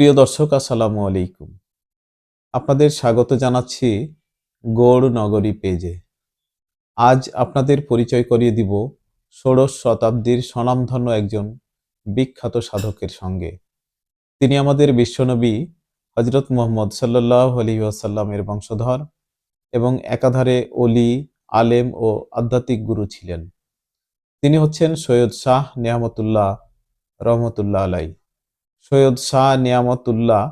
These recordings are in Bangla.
প্রিয় দর্শক, আসসালামু আলাইকুম। আপনাদের স্বাগত জানাচ্ছি গৌড় নগরী পেজে। আজ আপনাদের পরিচয় করিয়ে দিব ষোড়শ শতাব্দীর স্বনামধন্য একজন বিখ্যাত সাধকের সঙ্গে। তিনি আমাদের বিশ্বনবী হজরত মোহাম্মদ সাল্লাহ আলী আসাল্লামের বংশধর এবং একাধারে অলি আলেম ও আধ্যাত্মিক গুরু ছিলেন। তিনি হচ্ছেন সৈয়দ শাহ নেহামতুল্লাহ রহমতুল্লাহ আলাই সৈয়দ শাহ নিয়ামতুল্লাহ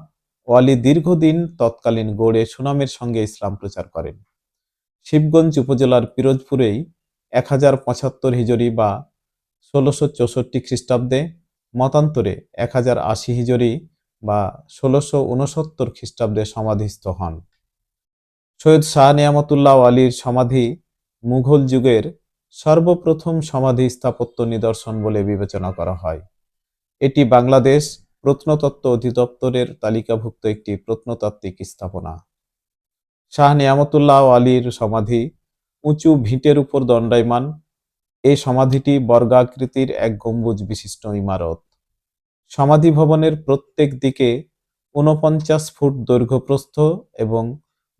ওয়ালি দীর্ঘদিন তৎকালীন গৌড়ে সুনামের সঙ্গে ইসলাম প্রচার করেন। শিবগঞ্জ উপজেলার পিরোজপুরেই এক হাজার পঁচাত্তর হিজরি বা ষোলোশো চৌষট্টি খ্রিস্টাব্দে মতান্তরে এক হাজার আশি হিজরি বা ষোলোশো উনসত্তর খ্রিস্টাব্দে সমাধিস্থ হন। সৈয়দ শাহ নিয়ামতুল্লাহ আলীর সমাধি মুঘল যুগের সর্বপ্রথম সমাধি স্থাপত্য নিদর্শন বলে বিবেচনা করা হয়। এটি বাংলাদেশ প্রত্নতত্ত্ব অধিদপ্তরের তালিকাভুক্ত একটি প্রত্নতাত্ত্বিক স্থাপনা। শাহ নিয়ামতুল্লাহ আলীর সমাধি উঁচু ভিটের উপর দণ্ডায়মান। এই সমাধিটি বর্গাকৃতির এক গম্বুজ বিশিষ্ট ইমারত। সমাধি ভবনের প্রত্যেক দিকে ঊনপঞ্চাশ ফুট দৈর্ঘ্যপ্রস্থ এবং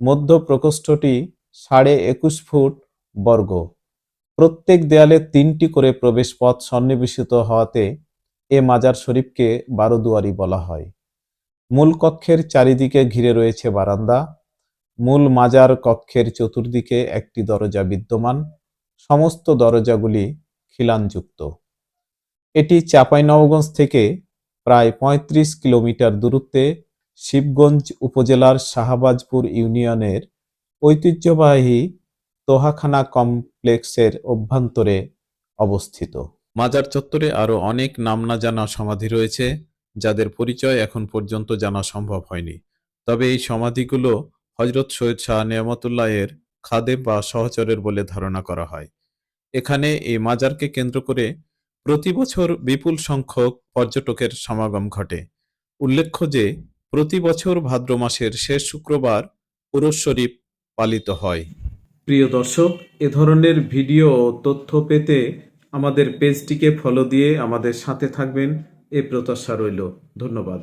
মধ্য প্রকোষ্ঠটি সাড়ে একুশ ফুট বর্গ। প্রত্যেক দেয়ালে তিনটি করে প্রবেশপথ সন্নিবেশিত হওয়াতে এ মাজার শরীফকে বারোদুয়ারি বলা হয়। মূল কক্ষের চারিদিকে ঘিরে রয়েছে বারান্দা। মূল মাজার কক্ষের চতুর্দিকে একটি দরজা বিদ্যমান। সমস্ত দরজাগুলি খিলানযুক্ত। এটি চাঁপাইনবাবগঞ্জ থেকে প্রায় ৩৫ কিলোমিটার দূরত্বে শিবগঞ্জ উপজেলার শাহবাজপুর ইউনিয়নের ঐতিহ্যবাহী তোহাখানা কমপ্লেক্সের অভ্যন্তরে অবস্থিত। মাজার চত্বরে আরও অনেক নাম না জানা সমাধি রয়েছে, যাদের পরিচয় এখন পর্যন্ত জানা সম্ভব হয়নি। তবে এই সমাধিগুলো হজরত সৈয়দ শাহ নিয়ামতুল্লাহের খাদেম বা সহচরের বলে ধারণা করা হয়। এখানে এই মাজারকে কেন্দ্র করে প্রতি বছর বিপুল সংখ্যক পর্যটকের সমাগম ঘটে। উল্লেখ্য যে, প্রতি বছর ভাদ্র মাসের শেষ শুক্রবার পুরুষ শরীফ পালিত হয়। প্রিয় দর্শক, এ ধরনের ভিডিও তথ্য পেতে আমাদের পেজটিকে ফলো দিয়ে আমাদের সাথে থাকবেন। এ প্রত্যাশা রইল। ধন্যবাদ।